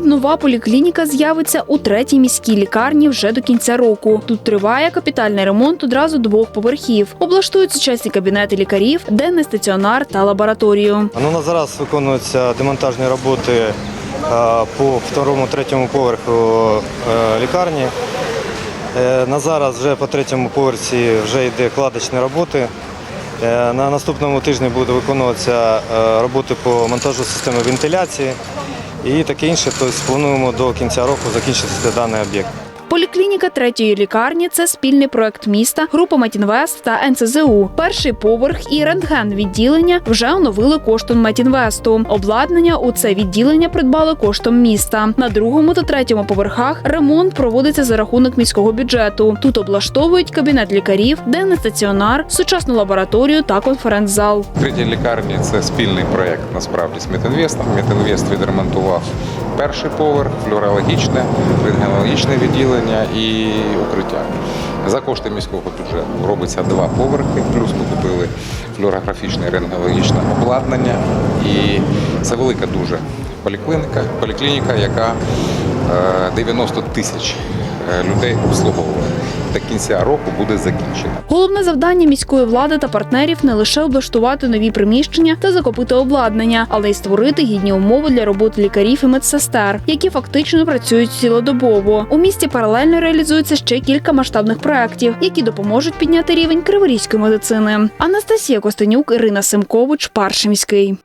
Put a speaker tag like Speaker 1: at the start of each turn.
Speaker 1: нова поліклініка з'явиться у третій міській лікарні вже до кінця року. Тут триває капітальний ремонт одразу двох поверхів. Облаштують сучасні кабінети лікарів, денний стаціонар та лабораторію.
Speaker 2: Ну, на зараз виконуються демонтажні роботи е, по второму, третьому поверху е, лікарні. Е, На зараз вже по третьому поверсі вже йде кладочні роботи. На наступному тижні будуть виконуватися роботи по монтажу системи вентиляції і таке інше. Тобто плануємо до кінця року закінчити даний об'єкт.
Speaker 1: Поліклініка третьої лікарні це спільний проект міста, група Метінвест та НЦЗУ. Перший поверх і рентген відділення вже оновили коштом Метінвесту. Обладнання у це відділення придбали коштом міста. На другому та третьому поверхах ремонт проводиться за рахунок міського бюджету. Тут облаштовують кабінет лікарів, денний стаціонар, сучасну лабораторію та конференц-зал.
Speaker 3: Третя лікарні це спільний проєкт насправді з Метинвестом. Метинвест відремонтував перший поверх, флюорологічне, рентгенологічне відділення і укриття. За кошти міського бюджету робиться два поверхи, плюс ми купили флюорографічне і рентгенологічне обладнання. І це велика дуже поліклініка, поліклініка, яка е, 90 тисяч е, людей обслуговує. До кінця року буде закінчена.
Speaker 1: Головне завдання міської влади та партнерів не лише облаштувати нові приміщення та закупити обладнання, але й створити гідні умови для роботи лікарів і медсестер, які фактично працюють цілодобово. У місті паралельно реалізується ще кілька масштабних проєктів, які допоможуть підняти рівень криворізької медицини. Анастасія Костенюк, Ірина Симкович, Паршимський.